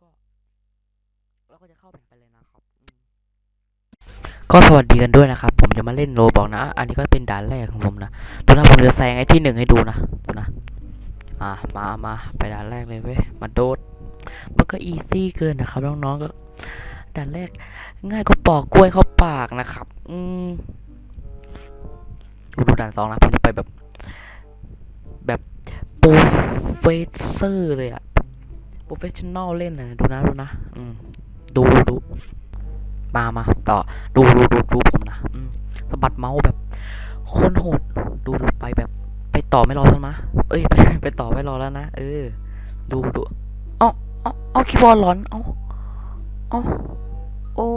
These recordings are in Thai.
ก็เราก็จะเข้าแผ่นไปเลยนะครับอืมก็สวัสดีกันด้วยนะครับ ผมจะมาเล่นโรบอกนะ อันนี้ก็เป็นด่านแรกของผมนะดูนะผมจะแซงไอ้ที่หนึ่งให้ดูนะดูนะ อ่ามามาไปด่านแรกเลยเว้ยมาโดดมันก็อีซี่เกินนะครับน้องๆก็ด่านแรก ง่ายก็ปอกกล้วยเข้าปากนะครับ อืมดูดูด่านสองนะผมจะไปแบบ แบบโปร เฟสเซอร์เลยอะโปรเฟชชั่นแนลเล่นนะดูนะดูนะอืมดูดูมามาต่อดูดูดูดูผมนะอืมสะบัดเมาส์แบบโคนโหดดูดูไปแบบ ไปต่อไม่รอแล้วมะเอ้ยไปไปต่อไม่รอแล้วนะเออ ดูดูเอ้าเอ้าเอ้าคีย์บอร์ดหลอนเอ้าเอ้าโอ้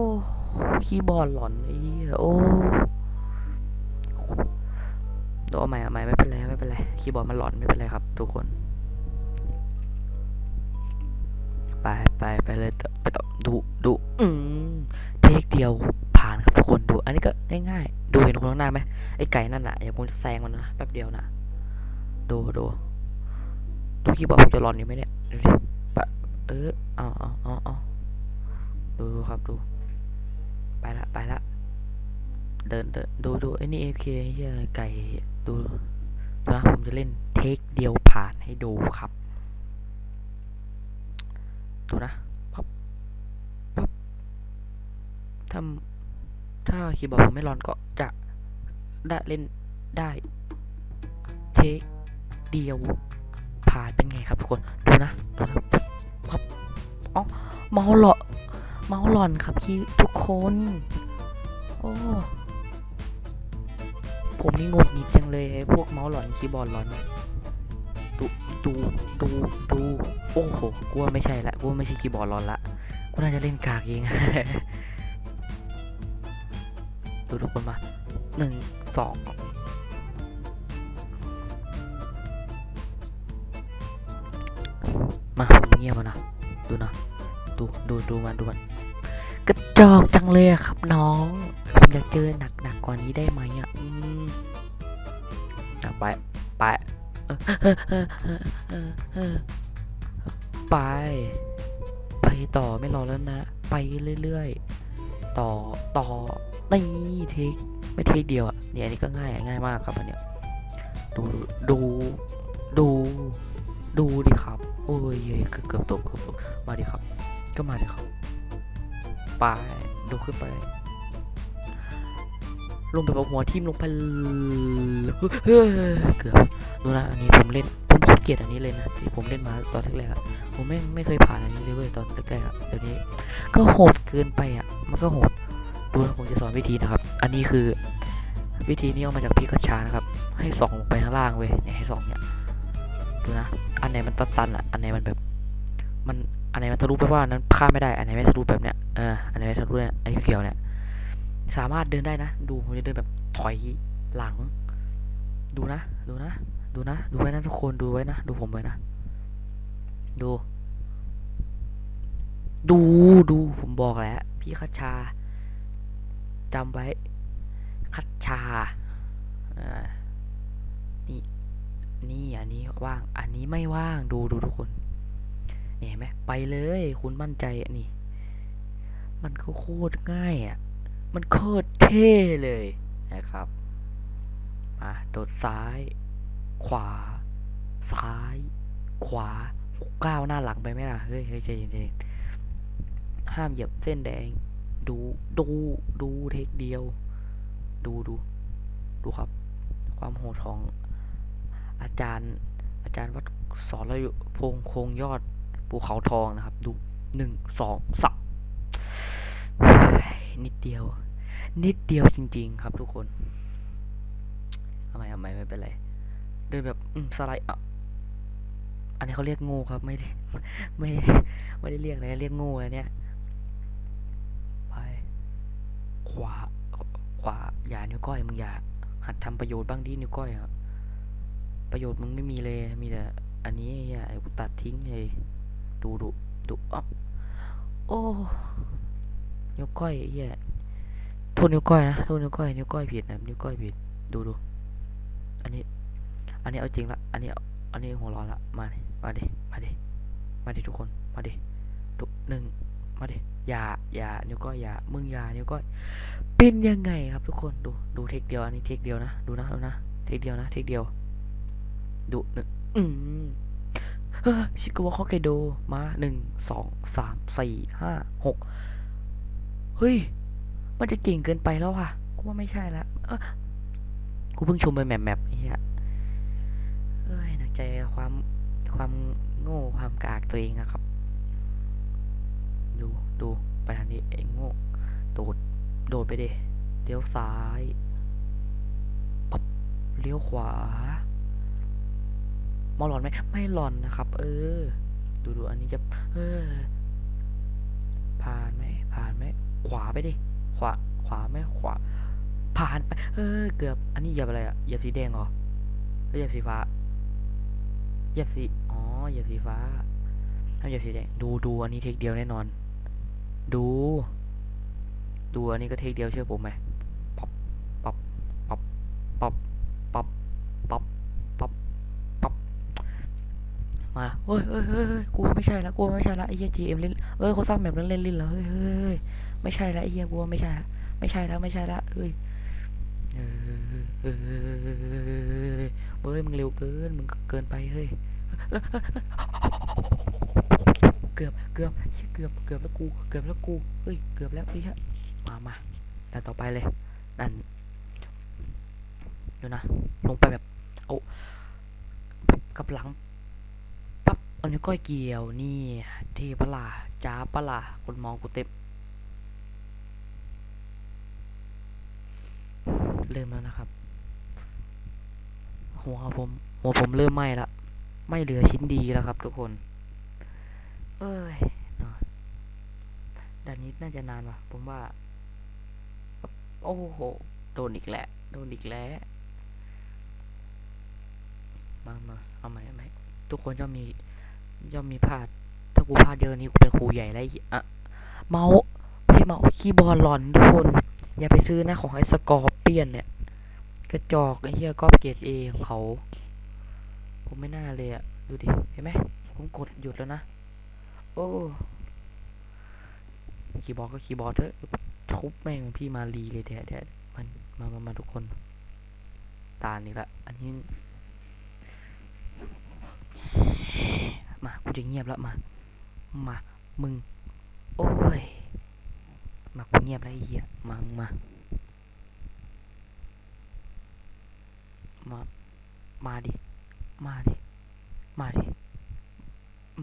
คีย์บอร์ดหลอนไอ้โอ้ เดี๋ยวเอาใหม่เอาใหม่ไม่เป็นไรไม่เป็นไรคีย์บอร์ดมันหลอนไม่เป็นไรครับ ทุกคน ไปไปไปเลยไปต่อดูดูอืมเทคเดียวผ่านครับทุกคนดู อันนี้ก็ง่ายๆดูเห็นคนข้างหน้าไหมไอ้ไก่นั่นน่ะอย่าผมแซงมันนะแป๊บเดียวนะดูดูดูคีย์บอร์ดผมจะหลอนอยู่ไหมเนี่ยดูดิปะเออเอาเอาเอาเอดูดูครับดู ไปละไปละเดินเดินดูดูไอ้นี่เอฟเคเฮียไก่ ดูดูนะผมจะเล่นเทคเดียวผ่านให้ดูครับ ดูนะปั๊บปั๊บถ้าถ้าคีย์บอร์ดผมไม่ร้อนก็จะได้เล่นได้เทคเดียวผ่านเป็นไงครับทุกคน ดูนะ ดูนะปั๊บอ๋อเมาส์หลอเมาส์หลอนครับพี่ทุกคน โอ้ ผมนี่งดหนิดจังเลยไอ้พวกเมาส์หลอนคีย์บอร์ดหลอนเนี่ยดูดูดูดูโอ้โหกูว่าไม่ใช่ละกูว่าไม่ใช่คีย์บอร์ดหลอนละกูน่าจะเล่นกากเองดูทุกคนมาหนึ่งสองมาผมเงียบมานะดูนะดูดูดูมันดูมันกระจอกจังเลยอะครับน้องผมอยากเจอหนักหนักกว่านี้ได้ไหม ไป ไป ไป ไปต่อไม่รอแล้วนะ ไปเรื่อยๆ ต่อ ต่อ นี่เทค ไม่เทคเดียวอะ เนี่ยอันนี้ก็ง่ายอะง่ายมากครับอันเนี้ย ดู ดู ดู ดูดิครับ โอ้ยเฮ้ยเกือบเกือบตกเกือบตกมาดิครับ ก็มาดิครับ ไป ดูขึ้นไป ลงไปแบบหัวทิ่มลงไปเฮ้ยเกือบดูนะอันนี้ผมเล่นผมโคตรเกียดอันนี้เลยนะที่ผมเล่นมาตอนแรกๆผมไม่ไม่เคยผ่านอันนี้เลยเว้ยตอนแรกๆเดี๋ยวนี้ ก็โหดเกินไปอะ มันก็โหดดูนะผมจะสอนวิธีนะครับ อันนี้คือวิธีนี้เอามาจากพี่กัชานะครับ ให้ส่องลงไปข้างล่างเว้ยเนี่ยให้ส่องเนี่ยดูนะ อันไหนมันตันๆอะ อันไหนมันแบบ มันอันไหนมันทะลุไปว่านั้นข้ามไม่ได้ อันไหนไม่ทะลุแบบเนี้ยเอออันไหนไม่ทะลุเนี่ยไอ้เขียวเนี่ย สามารถเดินได้นะ ดูผมจะเดินแบบถอยหลัง ดูนะ ดูนะ ดูนะ ดูไว้นะทุกคน ดูไว้นะ ดูผมไว้นะ ดู ดู ดู ผมบอกแล้ว พี่คัชชาจำไว้ คัชชาอ่านี่ นี่ อันนี้ว่าง อันนี้ไม่ว่าง ดู ดูทุกคนเนี่ยเห็นไหมไปเลย คุณมั่นใจอะนี่ มันก็โคตรง่ายอะ มันโคตรเท่เลยนะครับมาโดดซ้าย ขวา ซ้าย ขวาก้าวหน้าหลังไปไหมล่ะ เฮ้ยเฮ้ยใจเย็นๆห้ามเหยียบเส้นแดง ดูดูดูเทคเดียว ดูดูดูครับ ความโหดของอาจารย์ อาจารย์วัดสอนเราอยู่พงโคงยอดภูเขาทองนะครับ ดูหนึ่งสองสาม เดียว นิดเดียวจริง ๆ ครับทุกคนทำไมทำไมไม่เป็นไรเดินแบบอืมสไลด์อะอันนี้เขาเรียกง่ครับ ไม่ได้ไม่ไม่ได้เรียกอะไรเรียกง่อันเนี้ยไปขวาขวาอย่านิ้วก้อยมึงอย่า หัดทำประโยชน์บ้างดินิ้วก้อยอะประโยชน์มึงไม่มีเลยมีแต่อันนี้ไอ้เหี้ยไอ้กูตัดทิ้งเลยดูดูดูอ๊อฟโอ้นิ้วก้อยไอ้เหี้ย โทษนิ้วก้อยนะโทษนิ้วก้อยนิ้วก้อยผิดนะนิ้วก้อยผิดดูดูอันนี้ อันนี้เอาจริงละอันนี้อันนี้หัวร้อนละมาดิมาดิมาดิมาดิทุกคนมาดิทุกหนึ่งมาดิอย่าอย่านิ้วก้อยอย่ามึงอย่านิ้วก้อยเป็นยังไงครับทุกคนดูดูเทคเดียวอันนี้เทคเดียวนะดูนะดูนะเทคเดียวนะเทคเดียวดูหนึ่งอืมชิคาวะฮอกไกโดมาหนึ่งสองสามสี่ห้าหกเฮ้ย มันจะเก่งเกินไปแล้วว่ะ กูว่าไม่ใช่ละเออกูเพิ่งชมไปแมปแมปไอ้เหี้ยเอ้ยหนักใจความความโง่ความกากตัวเองอะครับ ดูดูไปทางนี้ไอ้โง่โดดโดดไปเดเลี้ยวซ้ายปับเลี้ยวขวามอหลอนไหมไม่หลอนนะครับ เออ ดูดูอันนี้จะ เออผ่านไหมผ่านไหมขวาไปดิ วาขวาไม่ขวา ผ่านไปเออเกือบ อันนี้เหยียบอะไรอะเหยียบสีแดงเหรอเหยียบสีฟ้าเหยียบสีอ๋อเหยียบสีฟ้าถ้าเหยียบสีแดงดูดูอันนี้เทคเดียวแน่นอน ดู ดูอันนี้ก็เทคเดียวเชื่อผมไหมป๊อปป๊อปป๊อปป๊อป มาเฮ้ยเฮ้ยเฮ้ยกูไม่ใช่ละกูไม่ใช่ละไอ้เหี้ย GM เอ็มล่นเอ้ยเขาสร้างแบบนั้นเล่นลิ้นเหรอเฮ้ยเฮ้ยเฮ้ยไม่ใช่ละไอ้เหี้ยกูไม่ใช่ละไม่ใช่แล้วไม่ใช่ละเฮ้ยเฮ้ยเฮ้ยเฮ้ยมึงเร็วเกินมึงเกินไปเฮ้ยเกือบเกือบเหี้ยเกือบเกือบแล้วกูเกือบแล้วกูเฮ้ยเกือบแล้วไอ้เหี้ยมามาแต่ต่อไปเลยนั่นดูนะลงไปแบบเอากับหลัง อันนี้ก้อยเกี่ยวนี่ที่ปะล่ะจ้าปะล่ะคนมองกูเต็มเริ่มแล้วนะครับ หัวผมหัวผมเริ่มไหม้ละไม่เหลือชิ้นดีแล้วครับ ทุกคน เอ้ยเนาะด่านนี้น่าจะนานว่ะ ผมว่า โอ้โห โดนอีกแล้วโดนอีกแล้วมามาเอาใหม่เอาใหม่ทุกคนย่อมมี ย่อมมีพลาด ถ้ากูพลาดเดียวนี้กูเป็นครูใหญ่แล้วอะเมาส์ไม่เมาส์คีย์บอร์ดหลอนทุกคน อย่าไปซื้อนะของไอ้สกอร์เปียนเนี่ย กระจอกไอ้เหี้ยก็เกรดเอของเขา ผมไม่น่าเลยอะดูดิ เห็นไหม ผมกดหยุดแล้วนะ โอ้คีย์บอร์ดก็คีย์บอร์ดเถอะทุบแม่งพี่มารีเลยเดี๋ยวเดี๋ยวมันมามามาทุกคน ตานี่ละ อันนี้ มากูจะเงียบแล้วมา มามึง โอ้ย มากูเงียบแล้วไอ้เหี้ยมามา มา มาดิ มาดิ มาดิ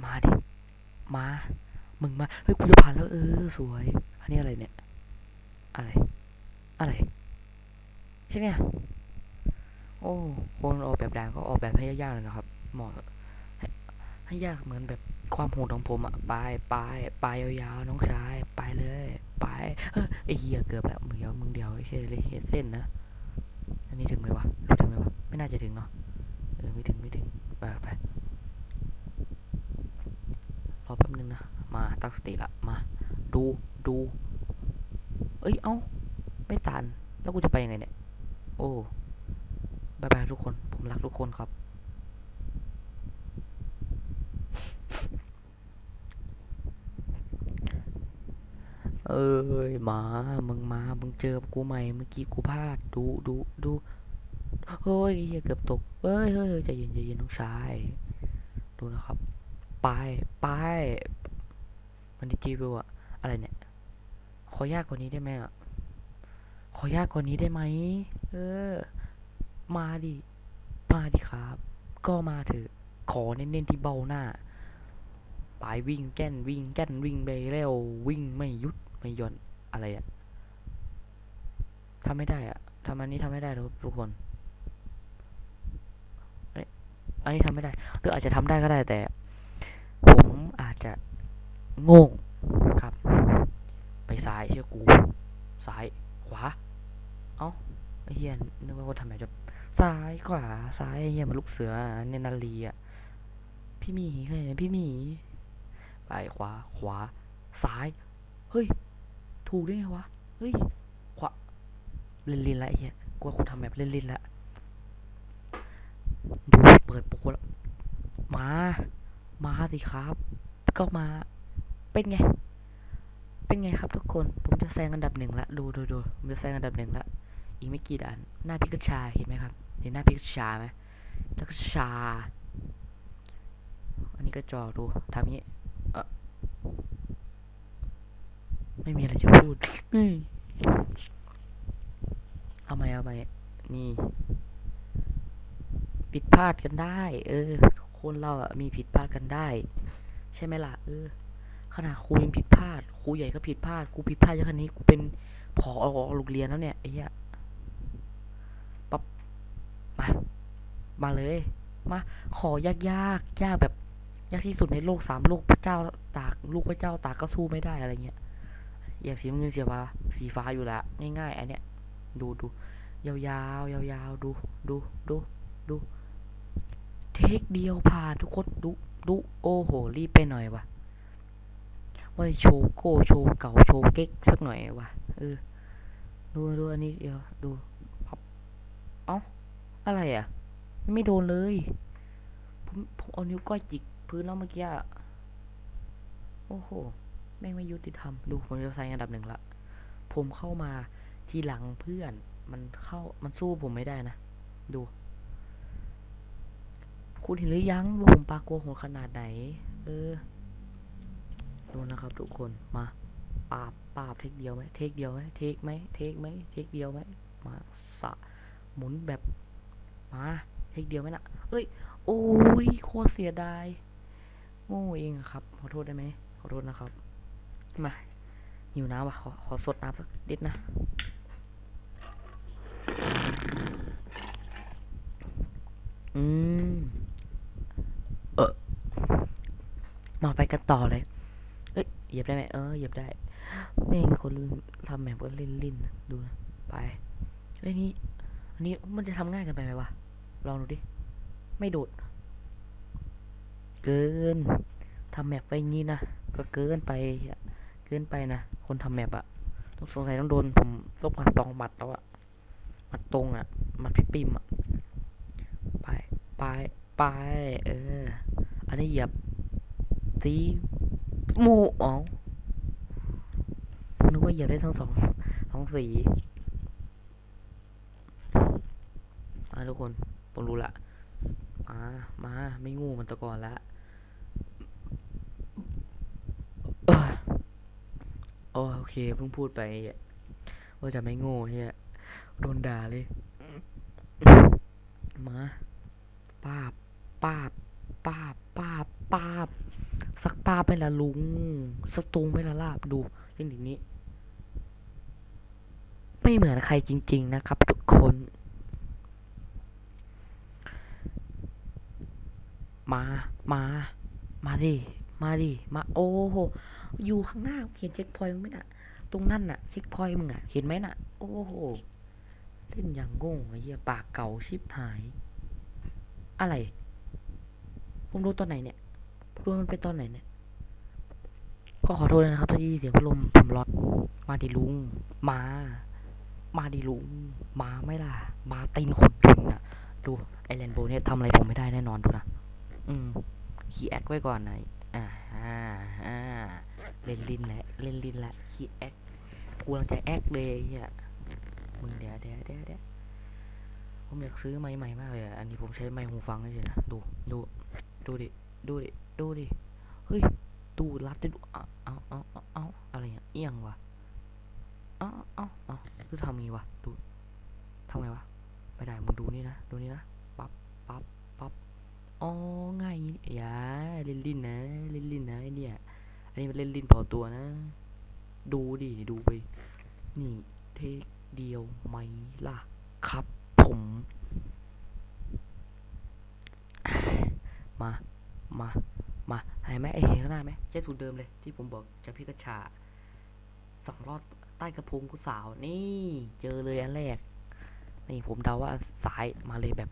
มาดิ มา มึงมา เฮ้ยกูจะผ่านแล้วเออสวย อันนี้อะไรเนี่ย อะไร อะไรแค่เนี้ยโอ้ คนออกแบบด่านก็ออกแบบให้ยากๆเลยนะครับเหมาะ ให้ยากเหมือนแบบความโหดของผมอะไปไปไปยาวๆน้องชายไปเลยไปเฮ้ยไอ้เหี้ยเกือบแล้วมึงเดียวมึงเดียวเหี้ยเลยเห็นเส้นนะอันนี้ถึงไหมวะรู้ถึงไหมวะไม่น่าจะถึงเนาะเออไม่ถึงไม่ถึงไปไปรอแป๊บนึงนะมาตั้งสติละมา ดูดู เอ้ยเอ้าไม่ตันแล้วกูจะไปยังไงเนี่ย โอ้บายบายทุกคน ผมรักทุกคนครับ เอ้ยหมา มึงมา มึงเจอกูใหม่ เมื่อกี้กูพลาด ดูดูดูเฮ้ยเหี้ยเกือบตกเฮ้ยเฮ้ยเฮ้ยใจเย็นใจเย็นน้องชาย ดูนะครับไปไปมันดิจิวอะอะไรเนี่ย ขอยากกว่านี้ได้ไหมอะขอยากกว่านี้ได้ไหม เออ มาดิ มาดิครับ ก็มาเถอะ ขอเน้นๆที่เบ้าหน้า ไปวิ่งแก่นวิ่งแก่นวิ่งไปแล้ววิ่งไม่หยุด ไม่ย่นอะไรอะทำไม่ได้อะทำอันนี้ทำไม่ได้ทุกทุกคน อันนี้ทำไม่ได้ หรืออาจจะทำได้ก็ได้แต่ ผมอาจจะโง่ครับ ไปซ้ายเชื่อกูซ้ายขวา เอ้าไอ้เฮียนึกว่าเขาทำแบบจะซ้ายขวาซ้ายไอ้เฮียมันลูกเสือเนนาลีอะพี่หมีเคยพี่หมี ไปขวาขวาซ้าย เฮ้ย ถูกได้ไงวะ เฮ้ย ขวาเล่นลินละไอ้เฮียกูว่ากูทำแบบเล่นลินละ ดูเปิดโปรแล้วมา มาสิครับ ก็มา เป็นไง เป็นไงครับทุกคน ผมจะแซงอันดับหนึ่งละ ดูดูดูผมจะแซงอันดับหนึ่งละ อีกไม่กี่ด่าน หน้าพิกชา เห็นไหมครับ เห็นหน้าพิกชาไหมแล้วก็ชา อันนี้ก็จอดูทำนี้เอ่อ ไม่มีอะไรจะพูดเอาไหมเอาไหมนี่ผิดพลาดกันได้ เออ คนเราอะมีผิดพลาดกันได้ ใช่ไหมล่ะ เออ ขนาดครูยังผิดพลาด ครูใหญ่ก็ผิดพลาดกูผิดพลาดเยอะขนาดนี้ กูเป็นผอโรงเรียนแล้วเนี่ยไอ้เหี้ยปั๊บ มา มาเลย มา ขอยากยากยากแบบ ยากที่สุดในโลกสามโลกพระเจ้าตาก ลูกพระเจ้าตากก็สู้ไม่ได้อะไรเงี้ย อย่าสีน้ำเงินเสียฟ้าสีฟ้าอยู่ละง่ายๆอันเนี้ยดูดูยาวๆยาวๆดูดูดูดูเทคเดียวผ่านทุกคนดูดูโอ้โหรีบไปหน่อยวะว่าโชว์โก้โชว์เก่าโชว์เก๊กสักหน่อยวะเออดูดูอันนี้เดียวดูพับเอ้าอะไรอะ ไม่โดนเลยผมผมเอานิ้วก้อยจิกพื้นแล้วเมื่อกี้โอ้โห แม่งไม่ยุติธรรม ดูผมจะใส่อันดับหนึ่งละ ผมเข้ามาทีหลังเพื่อน มันเข้ามันสู้ผมไม่ได้นะ ดู คุณเห็นหรือยังว่าผมปากลัวโหดขนาดไหน เออ ดูนะครับทุกคน มา ปาบปาบเทคเดียวไหมเทคเดียวไหมเทคไหมเทคไหมเทคเดียวไหมมาสะหมุนแบบ มาเทคเดียวไหมนะเอ้ย โอ้ย โคตรเสียดายโง่เองครับ ขอโทษได้ไหมขอโทษนะครับ มาหิวน้ำว่ะขอขอสดน้ำสักนิดนะอืมเออมาไปกันต่อเลยเอ้ยเหยียบได้ไหมเออเหยียบได้แม่งคนลืมทำแบบก็เล่นลิ้นนะดูนะไปเอ้ยนี่อันนี้มันจะทำง่ายกันไปไหมวะลองดูดิ ไม่โดด เกินทำแมปไปงี้นะก็เกินไปอะ เกินไปนะ คนทำแมปอะต้องสงสัยต้องโดนผมซบมาสองหมัดแล้วอะหมัดตรงอะหมัดพี่ปิมอะไปไปไปเออ อันนี้เหยียบสีหมูอ๋อนึกว่าเหยียบได้ทั้งสองทั้งสีมาทุกคนผมรู้ละมามาไม่งูมันตะก่อนละเอ้ยโอ้โอ เคเพิ่งพูดไปว่าจะไม่โง่เฮียโดนด่าเลย มาป้าบป้าบป้าบป้าบป้าบสักป้าบไปละลุงสักตุงไปละลาบดูเล่นอย่างนี้ ไม่เหมือนใครจริง ๆ นะครับ ทุกคน มา มา มาดิ มาดิ มา โอ้โห อยู่ข้างหน้าเห็นเช็คพอยต์มึงไหมน่ะ ตรงนั่นน่ะเช็คพอยต์มึงอะ เห็นไหมน่ะ โอ้โห เล่นอย่างโง่ไอ้เหี้ยปากเก่าชิบหาย อะไร ผมรู้ตอนไหนเนี่ยผมรู้มันเป็นตอนไหนเนี่ย ก็ขอโทษนะครับที่เสียงพัดลมผมร้อนมาดิลุง มา มาดิลุง มาไม่ล่ะ มาตีนขดดึงอะ ดูไอแลนโบเนี่ยทำอะไรผมไม่ได้แน่นอนดูนะ อืม ขี้แอคไว้ก่อนหน่อย อ่าอ่าอ่าเล่นลินแหละเล่นลินละขี้แอคกูกำลังจะแอคเลยเฮียมึงเดี๋ยวเดี๋ยวเดี๋ยวเดี๋ยวผมอยากซื้อไม้ใหม่มากเลยอะอันนี้ผมใช้ไม้หูฟังเฉยนะดูดูดูดิดูดิดูดิเฮ้ยดูรัดได้ดูเอาเอาเอาเอาอาอะไรอะเอียงวะเอาเอาเอาคือทำงี้วะดูทำไงวะไม่ได้มึงดูนี่นะดูนี่นะปั๊บปั๊บปั๊บ อ๋อง่ายอย่างงี้อย่าเล่นลิ้นนะเล่นลิ้นนะไอเนี่ยอันนี้มันเล่นลิ้นเผาตัวนะ ดูดิดูไป นี่เทคเดียวไหมล่ะครับ ผม มา มา มาห็นไหมไอเห็นข้างหน้าไหมใช่สูตรเดิมเลย ที่ผมบอกจะพิกาชาสองรอดใต้กระโปรงผู้สาวนี่ เจอเลยอันแรก นี่ผมเดาว่าซ้ายมาเลยแบบ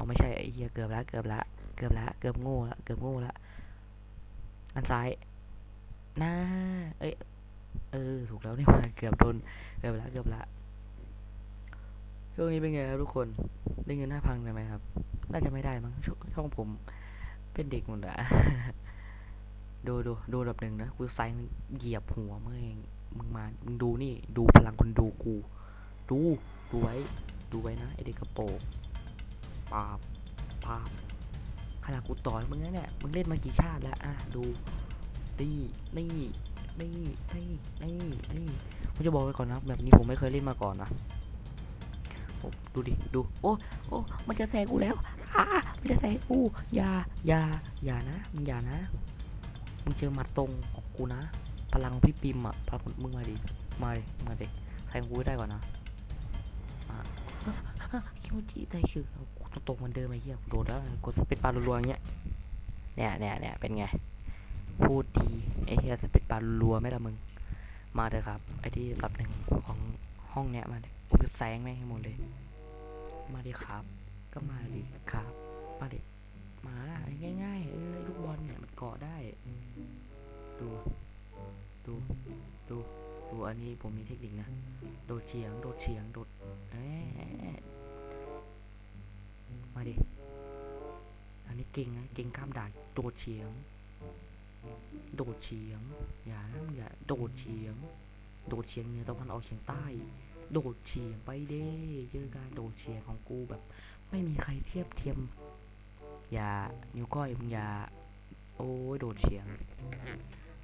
อ๋อไม่ใช่ไอ้เหี้ยเกือบล้วเกือบล้วเกือบล้วเกือบโง่ล้วเกือบโง่ล้วอันซ้ายหน้าเอ้ยเออถูกแล้วนี่หว่าเกือบโดนเกือบล้วเกือบละช่วงนี้เป็นไงครับทุกคนได้เงินห้าพันกันไหมครับ น่าจะไม่ได้มั้งชช่องผม เป็นเด็กหมดอะดูดูดูระดับหนึ่งนะกูไซมึงเหยียบหัวมึงเองมึงมามึงดูนี่ ดูพลังคนดูกู ดูดูไว้ ดูไว้นะไอเด็กกระโปรง ปาบปาบขนาดกูต่อยมึงนะเนี่ยมึงเล่นมากี่ชาติแล้วอะดูนี่นี่นี่นี่นี่นี่ผมจะบอกไว้ก่อนนะแบบนี้ผมไม่เคยเล่นมาก่อนนะดูดิดูโอ้โอ้มันจะแซงกูแล้วอ่ามันจะแซงกูอย่าอย่าอย่านะมึงอย่านะมึงเจอมัดตรงของกูนะ พลังพี่ปิมอะพลังมึงมาดิมาดิมาดิใครกูได้ก่อนนะมา โมจิได้คือต้องตรงเหมันเดิมไอ้เหี้ยโดดแล้วกดเป็นปลาลัวๆอย่างเงี้ยเนี่ยเนี่ยเนี่ยเป็นไง พูดดีไอ้เหี้ยจะเป็นปลาลัวไหมล่ะมึง มาเถอะครับ ไอ้ที่รับหนึ่งของห้องเนี้ยมาดิกูจะแซงแม่งให้หมดเลย มาดิครับ ก็มาดิครับ มาดิมาง่ายๆเออลูกบอลเนี่ยมันเกาะได้ ดู ดู ดู ดูอันนี้ผมมีเทคนิคนะ โดดเฉียง โดดเฉียง โดดเอ๊ะ มาดิ อันนี้เก่งนะ เก่งข้ามด่านโดดเฉียง โดดเฉียง อย่านะอย่า โดดเฉียง โดดเฉียงเหนือตะวันออกเฉียงใต้ โดดเฉียงไปเด้เจอการโดดเฉียงของกูแบบ ไม่มีใครเทียบเทียม อย่า นิ้วก้อยมึงอย่า โอ้ยโดดเฉียง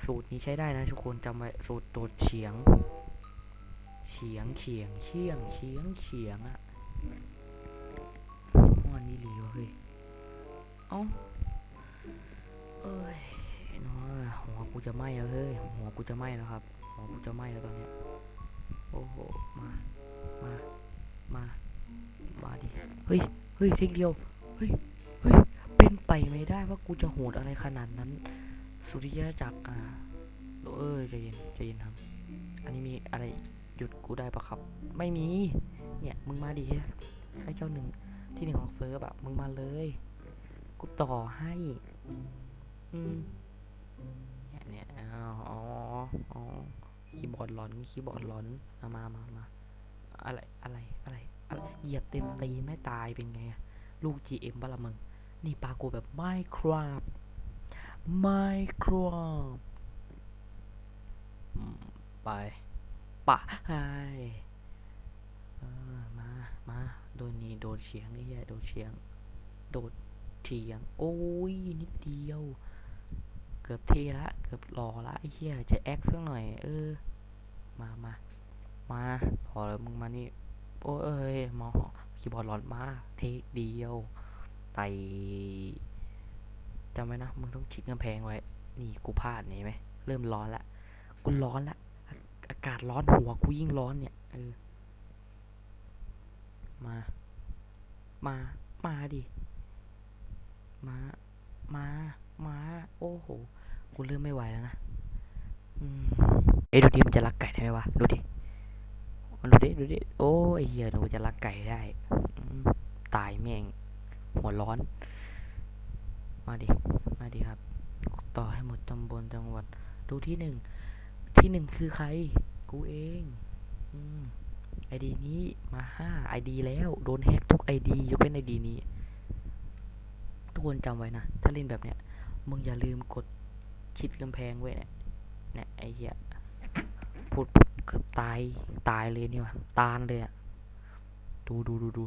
สูตรนี้ใช้ได้นะทุกคนจำไว้ สูตรโดดเฉียงเฉียงเฉียงเฉียงเฉียงเฉียงอะ นนี้หลีวะเฮ้ย เอ้า เอ้ยน้อยหัวกูจะไหม้แล้วเฮ้ย หัวกูจะไหม้แล้วครับ หัวกูจะไหม้แล้วตอนเนี้ย โอ้โห มา มา มา มาดิ เฮ้ย เฮ้ยเทคเดียว เฮ้ย เฮ้ย เป็นไปไม่ได้ว่ากูจะโหดอะไรขนาดนั้น สุริยะจักรอ่าเออใจเย็นใจเย็นครับ อันนี้มีอะไรหยุดกูได้ปะครับ ไม่มี เนี่ย มึงมาดิไอ้เจ้าหนึ่ง ที่หนึ่งของเซิร์ฟอะมึงมาเลย กูต่อให้ อืมเนี่ยเนี่ยอ๋ออ๋อคีย์บอร์ดหลอน คีย์บอร์ดหลอนมามามามาอะไร อะไร อะไร อะไร เหยียบเต็มตีนไม่ตายเป็นไง ลูก GM บ้าละมึง นี่ปากูแบบไม่ครับ Minecraft อืมไปปะไฮเออมา มา โดนนี่โดเฉียงไอ้เหี้ยโดดเฉียง โดดเฉียง โอ้ยนิดเดียว เกือบเทละเกือบหล่อละไอ้เหี้ยจะแอคสักหน่อย เออ มามามาพอแล้วมึงมานี่โอ้ยเอ้ยมอคีย์บอร์ดหลอนมาเทคเดียวไตจำไว้นะมึงต้องชิดกำแพงไว้ นี่กูพลาดนี่ไหมเริ่มร้อนละกูร้อนละอาอากาศร้อนหัวกูยิ่งร้อนเนี่ยเออมา มา มาดิ มา มา มา โอ้โห กูเริ่มไม่ไหวแล้วนะอเอ้ดูดิมันจะรักไก่ได้ไหมวะ ดูดิ ดูดิ ดูดิ โอ้ยเฮียหนูจะรักไก่ได้ ตายแม่ง หัวร้อน มาดิ มาดิครับ ต่อให้หมดตำบลจังหวัด ดูที่หนึ่ง ที่หนึ่งคือใคร กูเอง อืม ไอดีนี้มาห้าไอดีแล้วโดนแฮกทุกไอดียกเว้นไอดีนี้ ทุกคนจำไว้นะ ถ้าเล่นแบบเนี้ย มึงอย่าลืมกดชิดกำแพงไว้เนี่ยเนี่ยไอเหี้ยพูดปุ๊บเกือบตาย ตายเลยนี่วะตานเลยอะดูดูดูดู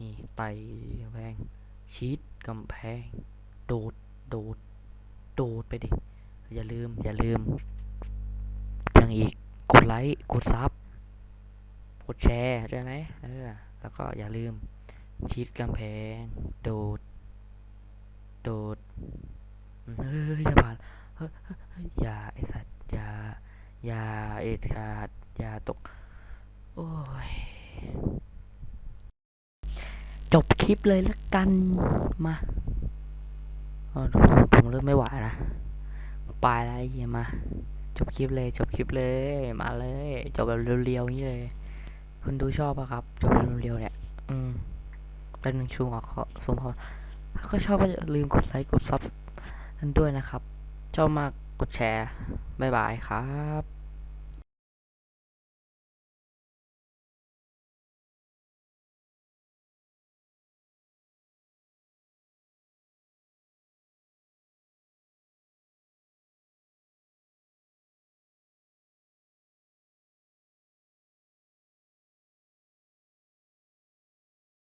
นี่ไตกำแพง ชิดกำแพง โดด โดด โดดไปดิ อย่าลืม อย่าลืมอย่างอีก กดไลค์ กดซับ กดแชร์ใช่ไหมเออ แล้วก็อย่าลืม ชิดกำแพง โดด โดด เฮ้ยอย่าผ่านเฮ้ยเฮ้ยเฮ้ยอย่าไอสัตว์อย่า อย่าเอ็ดขาด อย่าตก โอ้ย จบคลิปเลยละกัน มาเออทุกคนผมเริ่มไม่ไหวนะ ไปแล้วไอ้เฮียมา จบคลิปเลยจบคลิปเลยมาเลยจบแบบเรียวๆนี้เลยคุณดูชอบปะครับจบแบบเรียวๆเนี่ยอืมเป็นหนึ่งชูงออกเขาซูมเขาถ้าก็ชอบก็อย่าลืมกดไลค์กดซับกันด้วยนะครับชอบมากกดแชร์บ๊ายบายครับ